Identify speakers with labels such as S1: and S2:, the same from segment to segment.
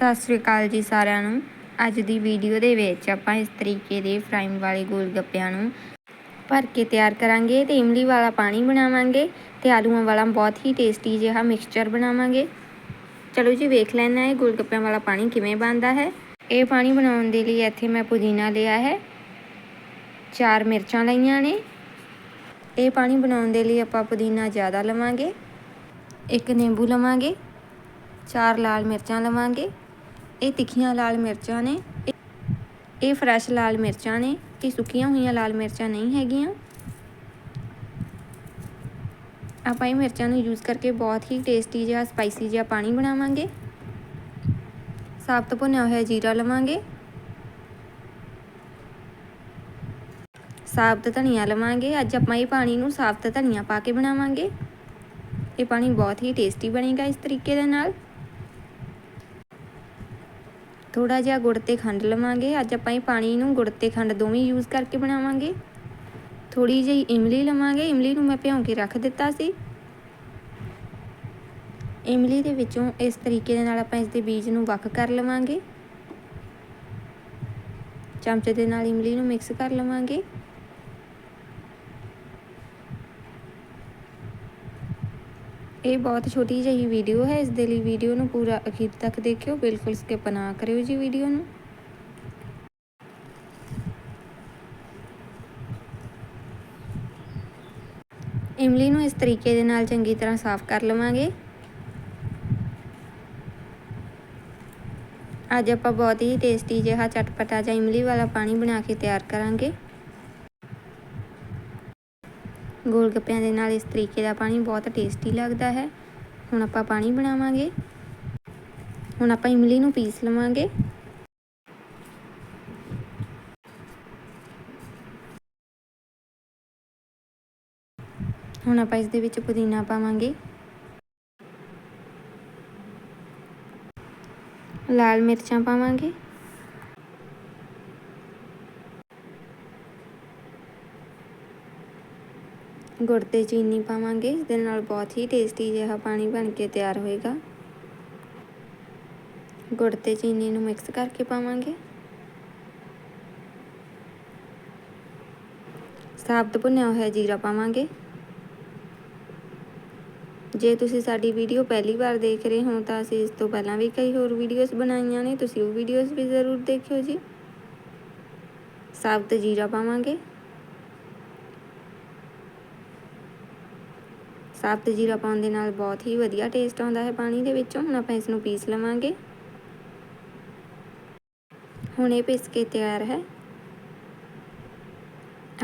S1: ਸਤਿ ਸ੍ਰੀ ਅਕਾਲ ਜੀ ਸਾਰਿਆਂ ਨੂੰ। ਅੱਜ ਦੀ ਵੀਡੀਓ ਦੇ ਵਿੱਚ ਆਪਾਂ ਇਸ ਤਰੀਕੇ ਦੇ ਫਰਾਈਮ ਵਾਲੇ ਗੋਲ ਗੱਪਿਆਂ ਨੂੰ ਭਰ ਕੇ ਤਿਆਰ ਕਰਾਂਗੇ ਤੇ ਇਮਲੀ ਵਾਲਾ ਪਾਣੀ ਬਣਾਵਾਂਗੇ ਤੇ ਆਲੂਆਂ ਵਾਲਾ ਬਹੁਤ ਹੀ ਟੇਸਟੀ ਜਿਹਾ ਮਿਕਸਚਰ ਬਣਾਵਾਂਗੇ। ਚਲੋ ਜੀ ਵੇਖ ਲੈਣਾ ਹੈ ਗੋਲ ਗੱਪਿਆਂ ਵਾਲਾ ਪਾਣੀ ਕਿਵੇਂ ਬਣਦਾ ਹੈ। ਇਹ ਪਾਣੀ ਬਣਾਉਣ ਦੇ ਲਈ ਇੱਥੇ ਮੈਂ ਪੁਦੀਨਾ ਲਿਆ ਹੈ। ਚਾਰ ਮਿਰਚਾਂ ਲਈਆਂ ਨੇ। ਇਹ ਪਾਣੀ ਬਣਾਉਣ ਦੇ ਲਈ ਆਪਾਂ ਪੁਦੀਨਾ ਜ਼ਿਆਦਾ ਲਵਾਂਗੇ। ਇੱਕ ਨਿੰਬੂ ਲਵਾਂਗੇ। ਚਾਰ ਲਾਲ ਮਿਰਚਾਂ ਲਵਾਂਗੇ। ਇਹ ਤਿੱਖੀਆਂ ਲਾਲ ਮਿਰਚਾਂ ਨੇ। ਇਹ- ਫਰੈਸ਼ ਲਾਲ ਮਿਰਚਾਂ ਨੇ। ਇਹ ਸੁੱਕੀਆਂ ਹੋਈਆਂ ਲਾਲ ਮਿਰਚਾਂ ਨਹੀਂ ਹੈਗੀਆਂ। ਆਪਾਂ ਇਹ ਮਿਰਚਾਂ ਨੂੰ ਯੂਜ਼ ਕਰਕੇ ਬਹੁਤ ਹੀ ਟੇਸਟੀ ਜਿਹਾ ਸਪਾਈਸੀ ਜਿਹਾ ਪਾਣੀ ਬਣਾਵਾਂਗੇ। ਸਾਬਤ ਭੁੰਨਿਆ ਹੋਇਆ ਜੀਰਾ ਲਵਾਂਗੇ। ਸਾਬਤ ਧਨੀਆ ਲਵਾਂਗੇ। ਅੱਜ ਆਪਾਂ ਇਹ ਪਾਣੀ ਨੂੰ ਸਾਬਤ ਧਨੀਆ ਪਾ ਕੇ ਬਣਾਵਾਂਗੇ। ਇਹ ਪਾਣੀ ਬਹੁਤ ਹੀ ਟੇਸਟੀ ਬਣੇਗਾ ਇਸ ਤਰੀਕੇ ਦੇ ਨਾਲ। ਥੋੜਾ ਜਿਹਾ ਗੁੜ ਤੇ ਖੰਡ ਲਵਾਂਗੇ। ਅੱਜ ਆਪਾਂ ਇਹ ਪਾਣੀ ਨੂੰ ਗੁੜ ਤੇ ਖੰਡ ਦੋਵੇਂ ਯੂਜ਼ ਕਰਕੇ ਬਣਾਵਾਂਗੇ। ਥੋੜੀ ਜਿਹੀ ਇਮਲੀ ਲਵਾਂਗੇ। ਇਮਲੀ ਨੂੰ ਮੈਂ ਭਿਉਂ ਕੇ ਰੱਖ ਦਿੱਤਾ ਸੀ। ਇਮਲੀ ਦੇ ਵਿੱਚੋਂ ਇਸ ਤਰੀਕੇ ਦੇ ਨਾਲ ਆਪਾਂ ਇਸ ਦੇ ਬੀਜ ਨੂੰ ਵੱਖ ਕਰ ਲਵਾਂਗੇ। ਚਮਚੇ ਦੇ ਨਾਲ ਇਮਲੀ ਨੂੰ ਮਿਕਸ ਕਰ ਲਵਾਂਗੇ। ਇਹ ਬਹੁਤ ਛੋਟੀ ਜਿਹੀ ਵੀਡੀਓ ਹੈ, ਇਸ ਦੇ ਲਈ ਵੀਡੀਓ ਨੂੰ ਪੂਰਾ ਅਖੀਰ ਤੱਕ ਦੇਖਿਓ, ਬਿਲਕੁਲ ਸਕਿਪ ਨਾ ਕਰਿਓ ਜੀ ਵੀਡੀਓ ਨੂੰ। ਇਮਲੀ ਨੂੰ ਇਸ ਤਰੀਕੇ ਦੇ ਨਾਲ ਚੰਗੀ ਤਰ੍ਹਾਂ ਸਾਫ਼ ਕਰ ਲਵਾਂਗੇ। ਅੱਜ ਆਪਾਂ ਬਹੁਤ ਹੀ ਟੇਸਟੀ ਜਿਹਾ ਚਟਪਟਾ ਜਿਹਾ ਇਮਲੀ ਵਾਲਾ ਪਾਣੀ ਬਣਾ ਕੇ ਤਿਆਰ ਕਰਾਂਗੇ। ਗੋਲ ਗੱਪਿਆਂ ਦੇ ਨਾਲ ਇਸ ਤਰੀਕੇ ਦਾ ਪਾਣੀ ਬਹੁਤ ਟੇਸਟੀ ਲੱਗਦਾ ਹੈ। ਹੁਣ ਆਪਾਂ ਪਾਣੀ ਬਣਾਵਾਂਗੇ। ਹੁਣ ਆਪਾਂ ਇਮਲੀ ਨੂੰ ਪੀਸ ਲਵਾਂਗੇ। ਹੁਣ ਆਪਾਂ ਇਸ ਦੇ ਵਿੱਚ ਪੁਦੀਨਾ ਪਾਵਾਂਗੇ। ਲਾਲ ਮਿਰਚਾਂ ਪਾਵਾਂਗੇ। ਗੁੜ ਤੇ ਚੀਨੀ ਪਾਵਾਂਗੇ ਇਸ ਦੇ ਨਾਲ ਬਹੁਤ ਹੀ ਟੇਸਟੀ ਜਿਹਾ ਪਾਣੀ ਬਣ ਕੇ ਤਿਆਰ ਹੋਏਗਾ। ਗੁੜ ਤੇ ਚੀਨੀ ਨੂੰ ਮਿਕਸ ਕਰਕੇ ਪਾਵਾਂਗੇ। ਸਾਬਤ ਭੁੰਨਿਆ ਹੋਇਆ ਜੀਰਾ ਪਾਵਾਂਗੇ। ਜੇ ਤੁਸੀਂ ਸਾਡੀ ਵੀਡੀਓ ਪਹਿਲੀ ਵਾਰ ਦੇਖ ਰਹੇ ਹੋ, ਤਾਂ ਅਸੀਂ ਇਸ ਤੋਂ ਪਹਿਲਾਂ ਵੀ ਕਈ ਹੋਰ ਵੀਡੀਓਜ਼ ਬਣਾਈਆਂ ਨੇ, ਤੁਸੀਂ ਉਹ ਵੀਡੀਓਜ਼ ਵੀ ਜ਼ਰੂਰ ਦੇਖਿਓ ਜੀ। ਸਾਬਤ ਜੀਰਾ ਪਾਵਾਂਗੇ। ਸਾਬਤ ਜੀਰਾ ਪਾਉਣ ਦੇ ਨਾਲ ਬਹੁਤ ਹੀ ਵਧੀਆ ਟੇਸਟ ਆਉਂਦਾ ਹੈ ਪਾਣੀ ਦੇ ਵਿੱਚੋਂ। ਹੁਣ ਆਪਾਂ ਇਸ ਨੂੰ ਪੀਸ ਲਵਾਂਗੇ। ਹੁਣ ਇਹ ਪੀਸ ਕੇ ਤਿਆਰ ਹੈ।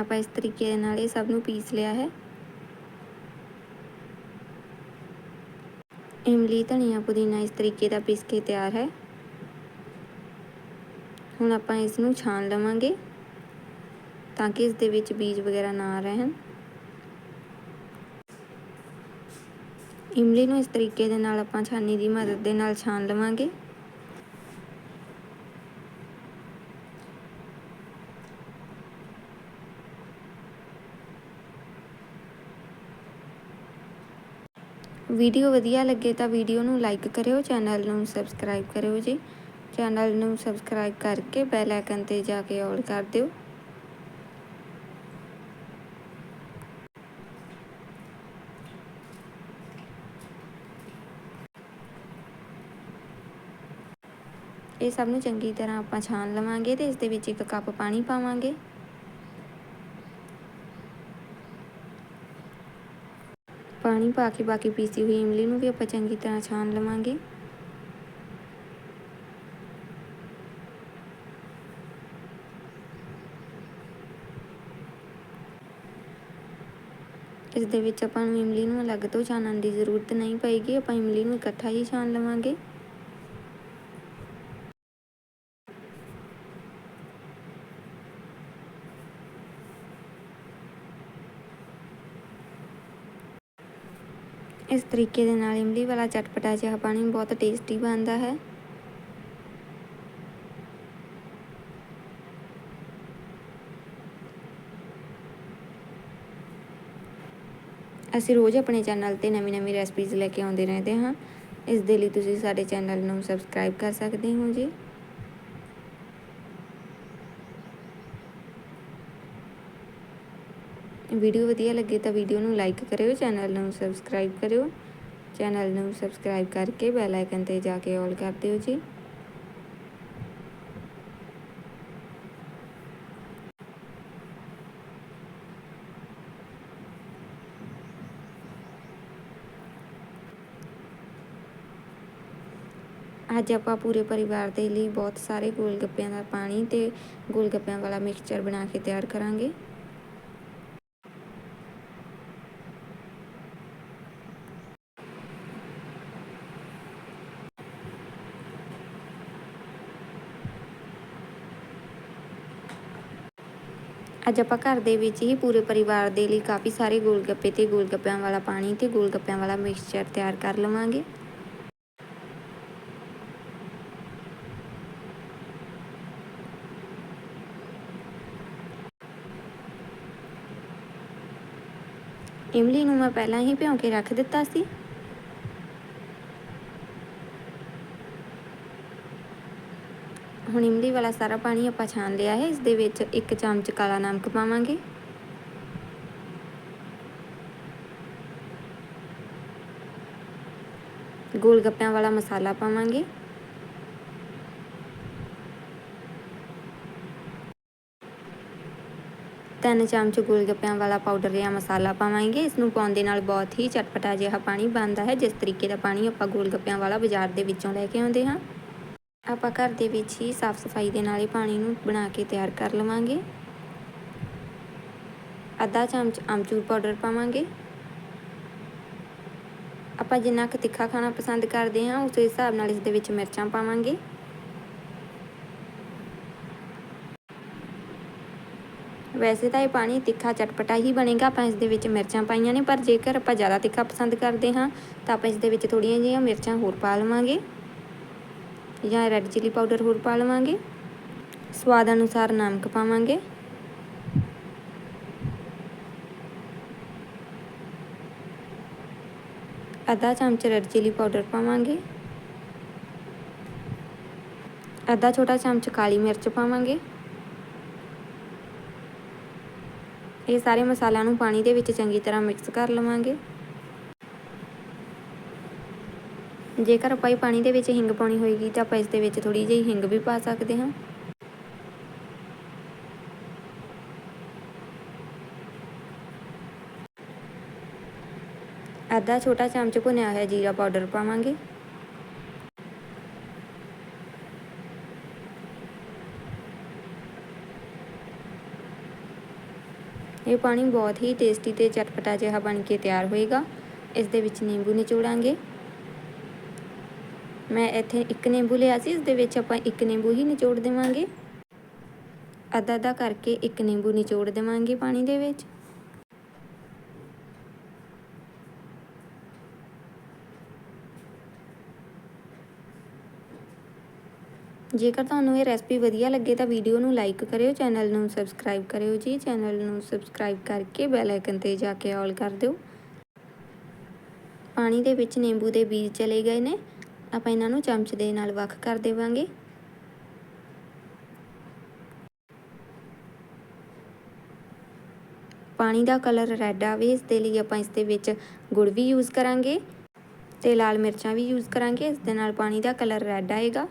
S1: ਆਪਾਂ ਇਸ ਤਰੀਕੇ ਦੇ ਨਾਲ ਇਹ ਸਭ ਨੂੰ ਪੀਸ ਲਿਆ ਹੈ। ਇਮਲੀ, ਧਨੀਆ, ਪੁਦੀਨਾ ਇਸ ਤਰੀਕੇ ਦਾ ਪੀਸ ਕੇ ਤਿਆਰ ਹੈ। ਹੁਣ ਆਪਾਂ ਇਸ ਨੂੰ ਛਾਣ ਲਵਾਂਗੇ ਤਾਂ ਕਿ ਇਸ ਦੇ ਵਿੱਚ ਬੀਜ ਵਗੈਰਾ ਨਾ ਰਹਿਣ। ਇਮਲੀ ਨੂੰ ਇਸ ਤਰੀਕੇ ਦੇ ਨਾਲ ਆਪਾਂ ਛਾਨੀ ਦੀ ਮਦਦ ਦੇ ਨਾਲ ਛਾਣ ਲਵਾਂਗੇ। ਵੀਡੀਓ ਵਧੀਆ ਲੱਗੇ ਤਾਂ ਵੀਡੀਓ ਨੂੰ ਲਾਈਕ ਕਰਿਓ, ਚੈਨਲ ਨੂੰ ਸਬਸਕ੍ਰਾਈਬ ਕਰਿਓ ਜੀ। ਚੈਨਲ ਨੂੰ ਸਬਸਕ੍ਰਾਈਬ ਕਰਕੇ ਬੈਲ ਆਈਕਨ ਤੇ ਜਾ ਕੇ ਆਲ ਕਰ ਦਿਓ। ਇਹ ਸਭ ਨੂੰ ਚੰਗੀ ਤਰ੍ਹਾਂ ਆਪਾਂ ਛਾਣ ਲਵਾਂਗੇ ਤੇ ਇਸ ਦੇ ਵਿੱਚ ਇੱਕ ਕੱਪ ਪਾਣੀ ਪਾਵਾਂਗੇ। ਪਾਣੀ ਪਾ ਕੇ ਬਾਕੀ ਪੀਸੀ ਹੋਈ ਇਮਲੀ ਨੂੰ ਵੀ ਆਪਾਂ ਚੰਗੀ ਤਰ੍ਹਾਂ ਛਾਣ ਲਵਾਂਗੇ। ਇਸ ਦੇ ਵਿੱਚ ਆਪਾਂ ਨੂੰ ਇਮਲੀ ਨੂੰ ਅਲੱਗ ਤੋਂ ਛਾਣਨ ਦੀ ਜ਼ਰੂਰਤ ਨਹੀਂ ਪਏਗੀ, ਆਪਾਂ ਇਮਲੀ ਨੂੰ ਇਕੱਠਾ ਹੀ ਛਾਣ ਲਵਾਂਗੇ। ਇਸ ਤਰੀਕੇ ਦੇ ਨਾਲ ਇਮਲੀ ਵਾਲਾ ਚਟਪਟਾ ਜਿਹਾ ਪਾਣੀ ਬਹੁਤ ਟੇਸਟੀ ਬਣਦਾ ਹੈ। ਅਸੀਂ ਰੋਜ਼ ਆਪਣੇ ਚੈਨਲ ਤੇ ਨਵੀਂ ਨਵੀਂ ਰੈਸਪੀਜ਼ ਲੈ ਕੇ ਆਉਂਦੇ ਰਹਿੰਦੇ ਹਾਂ। ਇਸ ਦੇ ਲਈ ਤੁਸੀਂ ਸਾਡੇ ਚੈਨਲ ਨੂੰ ਸਬਸਕ੍ਰਾਈਬ ਕਰ ਸਕਦੇ ਹੋ ਜੀ। ਵੀਡੀਓ ਵਧੀਆ ਲੱਗੇ ਤਾਂ ਵੀਡੀਓ ਨੂੰ ਲਾਈਕ ਕਰਿਓ ਚੈਨਲ ਨੂੰ ਸਬਸਕ੍ਰਾਈਬ ਕਰਿਓ ਚੈਨਲ ਨੂੰ ਸਬਸਕ੍ਰਾਈਬ ਕਰਕੇ ਬੈਲ ਆਈਕਨ ਤੇ ਜਾ ਕੇ ਆਲ ਕਰ ਦਿਓ ਜੀ ਅੱਜ ਆਪਾਂ ਪੂਰੇ ਪਰਿਵਾਰ ਦੇ ਲਈ ਬਹੁਤ ਸਾਰੇ ਗੋਲ ਗੱਪਿਆਂ ਦਾ ਪਾਣੀ ਤੇ ਗੋਲ ਗੱਪਿਆਂ ਵਾਲਾ ਮਿਕਸਚਰ ਬਣਾ ਕੇ ਤਿਆਰ ਕਰਾਂਗੇ ਅੱਜ ਆਪਾਂ ਘਰ ਦੇ ਵਿੱਚ ਹੀ ਪੂਰੇ ਪਰਿਵਾਰ ਦੇ ਲਈ ਕਾਫੀ ਸਾਰੇ ਗੋਲ ਗੱਪੇ ਤੇ ਗੋਲਗੱਪਿਆਂ ਵਾਲਾ ਪਾਣੀ ਤੇ ਗੋਲਗੱਪਿਆਂ ਵਾਲਾ ਮਿਕਸਚਰ ਤਿਆਰ ਕਰ ਲਵਾਂਗੇ। ਇਮਲੀ ਨੂੰ ਮੈਂ ਪਹਿਲਾਂ ਹੀ ਭਿਉਂ ਕੇ ਰੱਖ ਦਿੱਤਾ ਸੀ। ਹੁਣ ਇਮਲੀ ਵਾਲਾ ਸਾਰਾ ਪਾਣੀ ਆਪਾਂ ਛਾਣ ਲਿਆ ਹੈ। ਇਸ ਦੇ ਵਿੱਚ ਇੱਕ ਚਮਚ ਕਾਲਾ ਨਮਕ ਪਾਵਾਂਗੇ। ਗੋਲ ਗੱਪਿਆਂ ਵਾਲਾ ਮਸਾਲਾ ਪਾਵਾਂਗੇ। ਤਿੰਨ ਚਮਚ ਗੋਲ ਗੱਪਿਆਂ ਵਾਲਾ ਪਾਊਡਰ ਜਾਂ ਮਸਾਲਾ ਪਾਵਾਂਗੇ। ਇਸ ਨੂੰ ਪਾਉਣ ਦੇ ਨਾਲ ਬਹੁਤ ਹੀ ਚਟਪਟਾ ਜਿਹਾ ਪਾਣੀ ਬਣਦਾ ਹੈ, ਜਿਸ ਤਰੀਕੇ ਦਾ ਪਾਣੀ ਆਪਾਂ ਗੋਲ ਗੱਪਿਆਂ ਵਾਲਾ ਬਾਜ਼ਾਰ ਦੇ ਵਿੱਚੋਂ ਲੈ ਕੇ ਆਉਂਦੇ ਹਾਂ। ਆਪਾਂ ਘਰ ਦੇ ਵਿੱਚ ਹੀ ਸਾਫ਼ ਸਫ਼ਾਈ ਦੇ ਨਾਲ ਹੀ ਪਾਣੀ ਨੂੰ ਬਣਾ ਕੇ ਤਿਆਰ ਕਰ ਲਵਾਂਗੇ। ਅੱਧਾ ਚਮਚ ਆਮਚੂਰ ਪਾਊਡਰ ਪਾਵਾਂਗੇ। ਆਪਾਂ ਜਿੰਨਾ ਕੁ ਤਿੱਖਾ ਖਾਣਾ ਪਸੰਦ ਕਰਦੇ ਹਾਂ, ਉਸ ਹਿਸਾਬ ਨਾਲ ਇਸ ਦੇ ਵਿੱਚ ਮਿਰਚਾਂ ਪਾਵਾਂਗੇ। ਵੈਸੇ ਤਾਂ ਇਹ ਪਾਣੀ ਤਿੱਖਾ ਚਟਪਟਾ ਹੀ ਬਣੇਗਾ, ਆਪਾਂ ਇਸ ਦੇ ਵਿੱਚ ਮਿਰਚਾਂ ਪਾਈਆਂ ਨੇ, ਪਰ ਜੇਕਰ ਆਪਾਂ ਜ਼ਿਆਦਾ ਤਿੱਖਾ ਪਸੰਦ ਕਰਦੇ ਹਾਂ, ਤਾਂ ਆਪਾਂ ਇਸ ਦੇ ਵਿੱਚ ਥੋੜੀਆਂ ਜਿਹੀਆਂ ਮਿਰਚਾਂ ਹੋਰ ਪਾ ਲਵਾਂਗੇ। ਜਾਂ ਰੈੱਡ ਚਿਲੀ ਪਾਊਡਰ ਹੋਰ ਪਾ ਲਵਾਂਗੇ। ਸਵਾਦ ਅਨੁਸਾਰ ਨਮਕ ਪਾਵਾਂਗੇ। ਅੱਧਾ ਚਮਚ ਰੈੱਡ ਚਿਲੀ ਪਾਊਡਰ ਪਾਵਾਂਗੇ। ਅੱਧਾ ਛੋਟਾ ਚਮਚ ਕਾਲੀ ਮਿਰਚ ਪਾਵਾਂਗੇ। ਇਹ ਸਾਰੇ ਮਸਾਲਿਆਂ ਨੂੰ ਪਾਣੀ ਦੇ ਵਿੱਚ ਚੰਗੀ ਤਰ੍ਹਾਂ ਮਿਕਸ ਕਰ ਲਵਾਂਗੇ। ਜੇਕਰ ਆਪਾਂ ਇਹ ਪਾਣੀ ਦੇ ਵਿੱਚ ਹਿੰਗ ਪਾਉਣੀ ਹੋਏਗੀ ਤਾਂ ਆਪਾਂ ਇਸ ਦੇ ਵਿੱਚ ਥੋੜੀ ਜਿਹੀ ਹਿੰਗ ਵੀ ਪਾ ਸਕਦੇ ਹਾਂ। ਅੱਧਾ ਛੋਟਾ ਚਮਚ ਭੁੰਨਿਆ ਹੋਇਆ ਜੀਰਾ ਪਾਊਡਰ ਪਾਵਾਂਗੇ। ਇਹ ਪਾਣੀ ਬਹੁਤ ਹੀ ਟੇਸਟੀ ਤੇ ਚਟਪਟਾ ਜਿਹਾ ਬਣ ਕੇ ਤਿਆਰ ਹੋਏਗਾ। ਇਸ ਦੇ ਵਿੱਚ ਨਿੰਬੂ ਨਿਚੋੜਾਂਗੇ। ਮੈਂ ਇੱਥੇ ਇੱਕ ਨਿੰਬੂ ਲਿਆ ਸੀ, ਇਸ ਦੇ ਵਿੱਚ ਆਪਾਂ ਇੱਕ ਨਿੰਬੂ ਹੀ ਨਿਚੋੜ ਦੇਵਾਂਗੇ। ਅੱਧਾ ਅੱਧਾ ਕਰਕੇ ਇੱਕ ਨਿੰਬੂ ਨਿਚੋੜ ਦੇਵਾਂਗੇ ਪਾਣੀ ਦੇ ਵਿੱਚ। ਜੇਕਰ ਤੁਹਾਨੂੰ ਇਹ ਰੈਸਪੀ ਵਧੀਆ ਲੱਗੇ ਤਾਂ ਵੀਡੀਓ ਨੂੰ ਲਾਈਕ ਕਰਿਓ, ਚੈਨਲ ਨੂੰ ਸਬਸਕ੍ਰਾਈਬ ਕਰਿਓ ਜੀ। ਚੈਨਲ ਨੂੰ ਸਬਸਕ੍ਰਾਈਬ ਕਰਕੇ ਬੈਲ ਆਈਕਨ ਤੇ ਜਾ ਕੇ ਆਲ ਕਰ ਦਿਓ। ਪਾਣੀ ਦੇ ਵਿੱਚ ਨਿੰਬੂ ਦੇ ਬੀਜ ਚਲੇ ਗਏ ਨੇ। ਆਪਾਂ ਇਹਨਾਂ ਨੂੰ ਚਮਚ ਦੇ ਨਾਲ ਵੱਖ ਕਰ ਦੇਵਾਂਗੇ। ਪਾਣੀ ਦਾ ਕਲਰ ਰੈੱਡ ਆਵੇ ਇਸ ਦੇ ਲਈ ਆਪਾਂ ਇਸ ਦੇ ਵਿੱਚ ਗੁੜ ਵੀ ਯੂਜ਼ ਕਰਾਂਗੇ ਤੇ ਲਾਲ ਮਿਰਚਾਂ ਵੀ ਯੂਜ਼ ਕਰਾਂਗੇ, ਇਸ ਦੇ ਨਾਲ ਪਾਣੀ ਦਾ ਕਲਰ ਰੈੱਡ ਆਏਗਾ।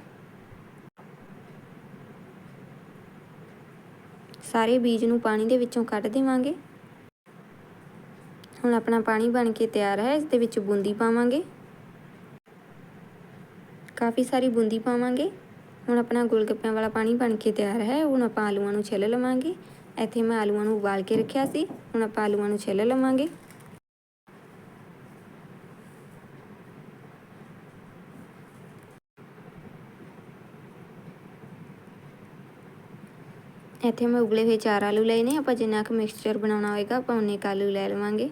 S1: ਸਾਰੇ ਬੀਜ ਨੂੰ ਪਾਣੀ ਦੇ ਵਿੱਚੋਂ ਕੱਢ ਦੇਵਾਂਗੇ। ਹੁਣ ਆਪਣਾ ਪਾਣੀ ਬਣ ਕੇ ਤਿਆਰ ਹੈ, ਇਸ ਦੇ ਵਿੱਚ ਬੂੰਦੀ ਪਾਵਾਂਗੇ। ਕਾਫੀ ਸਾਰੀ ਬੂੰਦੀ ਪਾਵਾਂਗੇ। ਹੁਣ ਆਪਣਾ ਗੁਲਗੱਪਿਆਂ ਵਾਲਾ ਪਾਣੀ ਬਣ ਕੇ ਤਿਆਰ ਹੈ। ਹੁਣ ਆਪਾਂ ਆਲੂਆਂ ਨੂੰ ਛਿੱਲ ਲਵਾਂਗੇ। ਇੱਥੇ ਮੈਂ ਆਲੂਆਂ ਨੂੰ ਉਬਾਲ ਕੇ ਰੱਖਿਆ ਸੀ। ਹੁਣ ਆਪਾਂ ਆਲੂਆਂ ਨੂੰ ਛਿੱਲ ਲਵਾਂਗੇ। ਇੱਥੇ ਮੈਂ ਉਬਲੇ ਹੋਏ ਚਾਰ ਆਲੂ ਲਏ ਨੇ। ਆਪਾਂ ਜਿੰਨਾ ਕੁ ਮਿਕਸਚਰ ਬਣਾਉਣਾ ਹੋਏਗਾ, ਆਪਾਂ ਉਨੇ ਕੁ ਆਲੂ ਲੈ ਲਵਾਂਗੇ।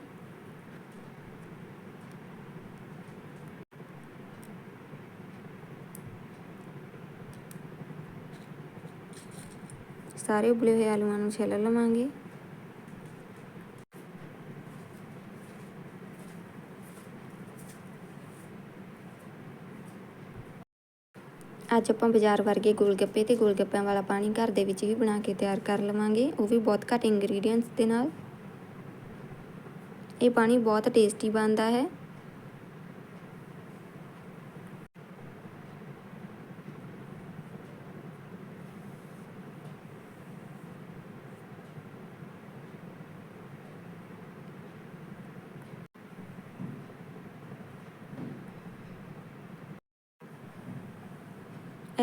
S1: ਸਾਰੇ ਉਬਲੇ ਹੋਏ ਆਲੂਆਂ ਨੂੰ ਛਿੱਲ ਲਵਾਂਗੇ। ਅੱਜ ਆਪਾਂ ਬਾਜ਼ਾਰ ਵਰਗੇ ਗੋਲਗੱਪੇ ਤੇ ਗੋਲਗੱਪਿਆਂ ਵਾਲਾ ਪਾਣੀ ਘਰ ਦੇ ਵਿੱਚ ਵੀ ਬਣਾ ਕੇ ਤਿਆਰ ਕਰ ਲਵਾਂਗੇ। ਉਹ ਵੀ ਬਹੁਤ ਘੱਟ ਇੰਗਰੀਡੀਅੰਟਸ ਦੇ ਨਾਲ। ਇਹ ਪਾਣੀ ਬਹੁਤ ਟੇਸਟੀ ਬਣਦਾ ਹੈ।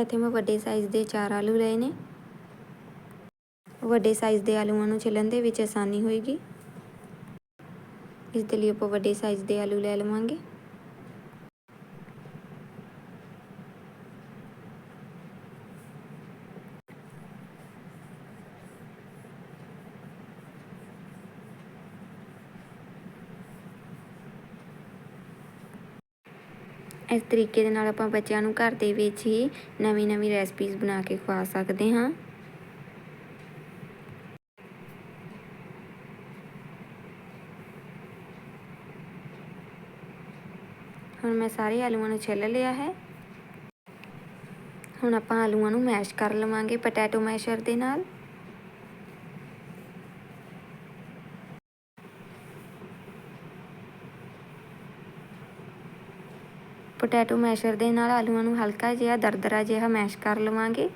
S1: ਇੱਥੇ ਮੈਂ ਵੱਡੇ ਸਾਈਜ਼ ਦੇ 4 ਆਲੂ ਲਏ ਨੇ। ਵੱਡੇ ਸਾਈਜ਼ ਦੇ ਆਲੂਆਂ ਨੂੰ ਛਿੱਲਣ ਦੇ ਵਿੱਚ ਆਸਾਨੀ ਹੋਏਗੀ। ਇਸ ਦੇ ਲਈ ਆਪਾਂ ਵੱਡੇ ਸਾਈਜ਼ ਦੇ ਆਲੂ ਲੈ ਲਵਾਂਗੇ। ਇਸ ਤਰੀਕੇ ਦੇ ਨਾਲ ਆਪਾਂ ਬੱਚਿਆਂ ਨੂੰ ਘਰ ਦੇ ਵਿੱਚ ਹੀ ਨਵੀਂ ਨਵੀਂ ਰੈਸਪੀਜ਼ ਬਣਾ ਕੇ ਖਵਾ ਸਕਦੇ ਹਾਂ। ਹੁਣ ਮੈਂ ਸਾਰੇ ਆਲੂਆਂ ਨੂੰ ਛਿੱਲ ਲਿਆ ਹੈ। ਹੁਣ ਆਪਾਂ ਆਲੂਆਂ ਨੂੰ ਮੈਸ਼ ਕਰ ਲਵਾਂਗੇ ਪੋਟੈਟੋ ਮੈਸ਼ਰ ਦੇ ਨਾਲ। ਪੋਟੈਟੋ ਮੈਸ਼ਰ ਦੇ ਨਾਲ ਆਲੂਆਂ ਨੂੰ ਹਲਕਾ ਜਿਹਾ ਦਰਦਰਾ ਜਿਹਾ ਮੈਸ਼ ਕਰ ਲਵਾਂਗੇ।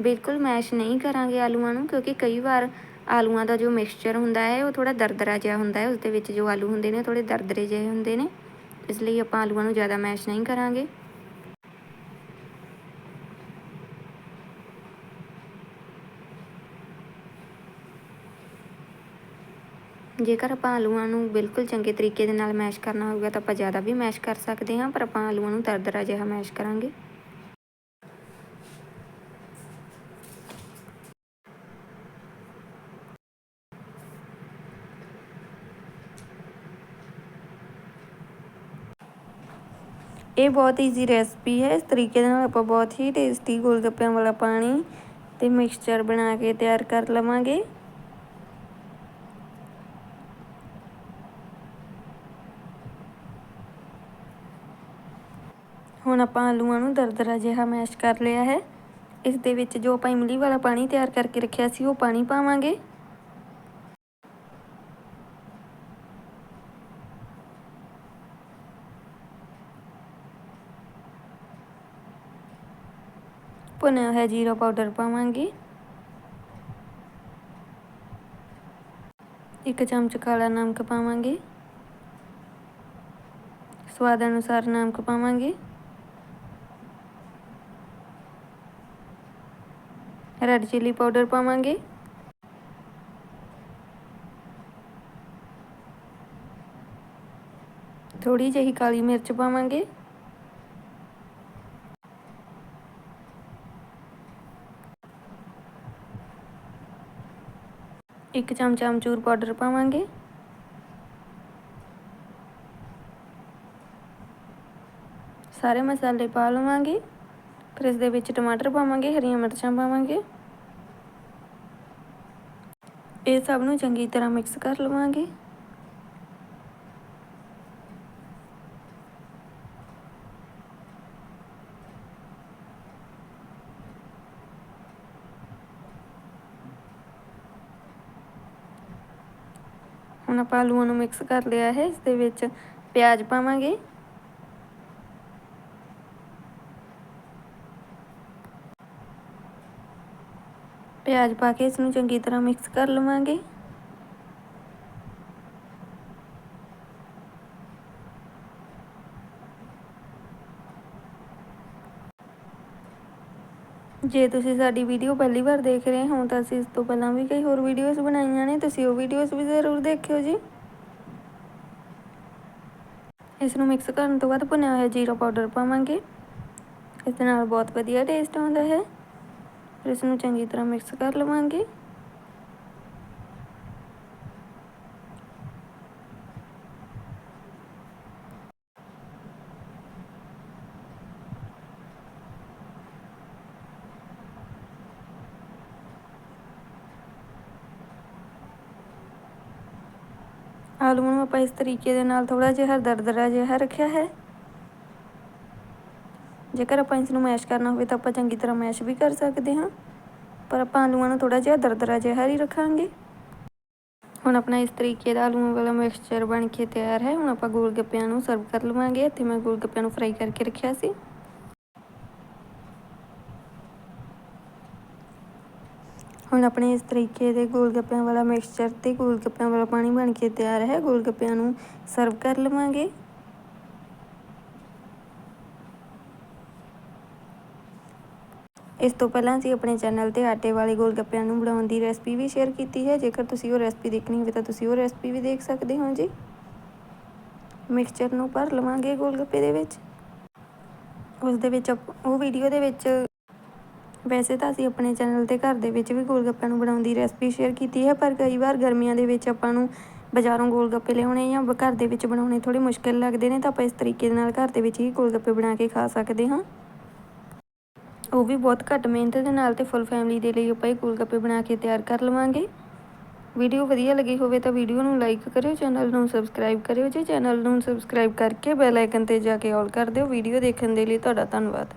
S1: ਬਿਲਕੁਲ ਮੈਸ਼ ਨਹੀਂ ਕਰਾਂਗੇ ਆਲੂਆਂ ਨੂੰ, ਕਿਉਂਕਿ ਕਈ ਵਾਰ ਆਲੂਆਂ ਦਾ ਜੋ ਮਿਕਸਚਰ ਹੁੰਦਾ ਹੈ, ਉਹ ਥੋੜਾ ਦਰਦਰਾ ਜਿਹਾ ਹੁੰਦਾ ਹੈ। ਉਸ ਦੇ ਵਿੱਚ ਜੋ ਆਲੂ ਹੁੰਦੇ ਨੇ ਥੋੜੇ ਦਰਦਰੇ ਜਿਹੇ ਹੁੰਦੇ ਨੇ। ਇਸ ਲਈ ਆਪਾਂ ਆਲੂਆਂ ਨੂੰ ਜ਼ਿਆਦਾ ਮੈਸ਼ ਨਹੀਂ ਕਰਾਂਗੇ। ਜੇਕਰ ਆਪਾਂ ਆਲੂਆਂ ਨੂੰ ਬਿਲਕੁਲ ਚੰਗੇ ਤਰੀਕੇ ਦੇ ਨਾਲ ਮੈਸ਼ ਕਰਨਾ ਹੋਊਗਾ ਤਾਂ ਆਪਾਂ ਜ਼ਿਆਦਾ ਵੀ ਮੈਸ਼ ਕਰ ਸਕਦੇ ਹਾਂ, ਪਰ ਆਪਾਂ ਆਲੂਆਂ ਨੂੰ ਦਰਦਰਾ ਜਿਹਾ ਮੈਸ਼ ਕਰਾਂਗੇ। ਇਹ ਬਹੁਤ ਈਜ਼ੀ ਰੈਸਪੀ ਹੈ। ਇਸ ਤਰੀਕੇ ਦੇ ਨਾਲ ਆਪਾਂ ਬਹੁਤ ਹੀ ਟੇਸਟੀ ਗੋਲਗੱਪਿਆਂ ਵਾਲਾ ਪਾਣੀ ਤੇ ਮਿਕਸਚਰ ਬਣਾ ਕੇ ਤਿਆਰ ਕਰ ਲਵਾਂਗੇ ਹੁਣ ਆਪਾਂ ਆਲੂਆਂ ਨੂੰ ਦਰਦਰਾ ਜਿਹਾ ਮੈਸ਼ ਕਰ ਲਿਆ ਹੈ। ਇਸ ਦੇ ਵਿੱਚ ਜੋ ਆਪਾਂ ਇਮਲੀ ਵਾਲਾ ਪਾਣੀ ਤਿਆਰ ਕਰਕੇ ਰੱਖਿਆ ਸੀ, ਉਹ ਪਾਣੀ ਪਾਵਾਂਗੇ। ਭੁੰਨਿਆ ਹੋਇਆ ਜੀਰਾ ਪਾਊਡਰ ਪਾਵਾਂਗੇ। ਇੱਕ ਚਮਚ ਕਾਲਾ ਨਮਕ ਪਾਵਾਂਗੇ। ਸਵਾਦ ਅਨੁਸਾਰ ਨਮਕ ਪਾਵਾਂਗੇ। ਰੈਡ ਚਿੱਲੀ ਪਾਊਡਰ ਪਾਵਾਂਗੇ। ਥੋੜੀ ਜਿਹੀ ਕਾਲੀ ਮਿਰਚ ਪਾਵਾਂਗੇ। ਇੱਕ ਚਮਚਾ ਅਮਚੂਰ ਪਾਊਡਰ ਪਾਵਾਂਗੇ। ਸਾਰੇ ਮਸਾਲੇ ਪਾ ਲਵਾਂਗੇ। ਫਿਰ ਇਸ ਦੇ ਵਿੱਚ ਟਮਾਟਰ ਪਾਵਾਂਗੇ, ਹਰੀਆਂ ਮਿਰਚਾਂ ਪਾਵਾਂਗੇ। ਇਹ ਸਭ ਨੂੰ ਚੰਗੀ ਤਰ੍ਹਾਂ ਮਿਕਸ ਕਰ ਲਵਾਂਗੇ। ਹੁਣ ਆਪਾਂ ਆਲੂਆਂ ਨੂੰ ਮਿਕਸ ਕਰ ਲਿਆ ਹੈ, ਇਸ ਦੇ ਵਿੱਚ ਪਿਆਜ਼ ਪਾਵਾਂਗੇ। ਪਿਆਜ਼ ਪਾ ਕੇ ਇਸ ਨੂੰ ਚੰਗੀ ਤਰ੍ਹਾਂ ਮਿਕਸ ਕਰ ਲਵਾਂਗੇ ਜੇ ਤੁਸੀਂ ਸਾਡੀ ਵੀਡੀਓ ਪਹਿਲੀ ਵਾਰ ਦੇਖ ਰਹੇ ਹੋ ਤਾਂ ਅਸੀਂ ਇਸ ਤੋਂ ਪਹਿਲਾਂ ਵੀ ਕਈ ਹੋਰ ਵੀਡੀਓਜ਼ ਬਣਾਈਆਂ ਨੇ ਤੁਸੀਂ ਉਹ ਵੀਡੀਓਜ਼ ਵੀ ਜ਼ਰੂਰ ਦੇਖਿਓ ਜੀ ਇਸ ਨੂੰ ਮਿਕਸ ਕਰਨ ਤੋਂ ਬਾਅਦ ਭੁੰਨਿਆ ਹੋਇਆ ਜੀਰਾ ਪਾਊਡਰ ਪਾਵਾਂਗੇ ਇਸ ਦੇ ਨਾਲ ਬਹੁਤ ਵਧੀਆ ਟੇਸਟ ਆਉਂਦਾ ਹੈ ਫਿਰ ਇਸ ਨੂੰ ਚੰਗੀ ਤਰ੍ਹਾਂ ਮਿਕਸ ਕਰ ਲਵਾਂਗੇ ਆਲੂ ਨੂੰ ਆਪਾਂ ਇਸ ਤਰੀਕੇ ਦੇ ਨਾਲ ਥੋੜਾ ਜਿਹਾ ਦਰਦਰਾ ਜਿਹਾ ਰੱਖਿਆ ਹੈ ਜੇਕਰ ਆਪਾਂ ਇਸ ਨੂੰ ਮੈਸ਼ ਕਰਨਾ ਹੋਵੇ ਤਾਂ ਆਪਾਂ ਚੰਗੀ ਤਰ੍ਹਾਂ ਮੈਸ਼ ਵੀ ਕਰ ਸਕਦੇ ਹਾਂ। ਪਰ ਆਪਾਂ ਆਲੂਆਂ ਨੂੰ ਥੋੜਾ ਜਿਹਾ ਦਰਦਰਾ ਜਿਹਾ ਹੀ ਰੱਖਾਂਗੇ। ਹੁਣ ਆਪਣਾ ਇਸ ਤਰੀਕੇ ਦਾ ਆਲੂਆਂ ਵਾਲਾ ਮਿਕਸਚਰ ਬਣ ਕੇ ਤਿਆਰ ਹੈ। ਹੁਣ ਆਪਾਂ ਗੋਲ ਗੱਪਿਆਂ ਨੂੰ ਸਰਵ ਕਰ ਲਵਾਂਗੇ। ਇੱਥੇ ਮੈਂ ਗੋਲ ਗੱਪਿਆਂ ਨੂੰ ਫਰਾਈ ਕਰਕੇ ਰੱਖਿਆ ਸੀ। ਹੁਣ ਆਪਣੇ ਇਸ ਤਰੀਕੇ ਦੇ ਗੋਲ ਗੱਪਿਆਂ ਵਾਲਾ ਮਿਕਸਚਰ ਤੇ ਗੋਲ ਗੱਪਿਆਂ ਵਾਲਾ ਪਾਣੀ ਬਣ ਕੇ ਤਿਆਰ ਹੈ। ਗੋਲ ਗੱਪਿਆਂ ਨੂੰ ਸਰਵ ਕਰ ਲਵਾਂਗੇ। ਇਸ ਤੋਂ ਪਹਿਲਾਂ ਅਸੀਂ ਆਪਣੇ ਚੈਨਲ ਤੇ ਆਟੇ ਵਾਲੇ ਗੋਲ ਗੱਪਿਆਂ ਨੂੰ ਬਣਾਉਣ ਦੀ ਰੈਸਪੀ ਵੀ ਸ਼ੇਅਰ ਕੀਤੀ ਹੈ। ਜੇਕਰ ਤੁਸੀਂ ਉਹ ਰੈਸਪੀ ਦੇਖਣੀ ਹੋਵੇ ਤਾਂ ਤੁਸੀਂ ਉਹ ਰੈਸਪੀ ਵੀ ਦੇਖ ਸਕਦੇ ਹੋ ਜੀ। ਮਿਕਸਚਰ ਨੂੰ ਭਰ ਲਵਾਂਗੇ ਗੋਲ ਗੱਪੇ ਦੇ ਵਿੱਚ। ਉਸ ਦੇ ਵਿੱਚ ਆਪ- ਉਹ ਵੀਡੀਓ ਦੇ ਵਿੱਚ ਵੈਸੇ ਤਾਂ ਅਸੀਂ ਆਪਣੇ ਚੈਨਲ ਤੇ ਘਰ ਦੇ ਵਿੱਚ ਵੀ ਗੋਲ ਗੱਪਿਆਂ ਨੂੰ ਬਣਾਉਣ ਦੀ ਰੈਸਪੀ ਸ਼ੇਅਰ ਕੀਤੀ ਹੈ, ਪਰ ਕਈ ਵਾਰ ਗਰਮੀਆਂ ਦੇ ਵਿੱਚ ਆਪਾਂ ਨੂੰ ਬਾਜ਼ਾਰੋਂ ਗੋਲ ਗੱਪੇ ਲਿਆਉਣੇ ਜਾਂ ਘਰ ਦੇ ਵਿੱਚ ਬਣਾਉਣੇ ਥੋੜੇ ਮੁਸ਼ਕਿਲ ਲੱਗਦੇ ਨੇ, ਤਾਂ ਆਪਾਂ ਇਸ ਤਰੀਕੇ ਦੇ ਨਾਲ ਘਰ ਦੇ ਵਿੱਚ ਹੀ ਗੋਲ ਗੱਪੇ ਬਣਾ ਕੇ ਖਾ ਸਕਦੇ ਹਾਂ। ਉਹ ਵੀ ਬਹੁਤ ਘੱਟ ਮਿਹਨਤ ਦੇ ਨਾਲ ਤੇ ਫੁੱਲ ਫੈਮਿਲੀ ਦੇ ਲਈ ਆਪਾਂ ਇਹ ਗੋਲ ਗੱਪੇ ਬਣਾ ਕੇ ਤਿਆਰ ਕਰ ਲਵਾਂਗੇ। ਵੀਡੀਓ ਵਧੀਆ ਲੱਗੀ ਹੋਵੇ ਤਾਂ ਵੀਡੀਓ ਨੂੰ ਲਾਈਕ ਕਰਿਓ ਚੈਨਲ ਨੂੰ ਸਬਸਕ੍ਰਾਈਬ ਕਰਿਓ, ਜੇ ਚੈਨਲ ਨੂੰ ਸਬਸਕ੍ਰਾਈਬ ਕਰਕੇ ਬੈਲ ਆਈਕਨ ਤੇ ਜਾ ਕੇ ਆਲ ਕਰ ਦਿਓ। ਵੀਡੀਓ ਦੇਖਣ ਦੇ ਲਈ ਤੁਹਾਡਾ ਧੰਨਵਾਦ।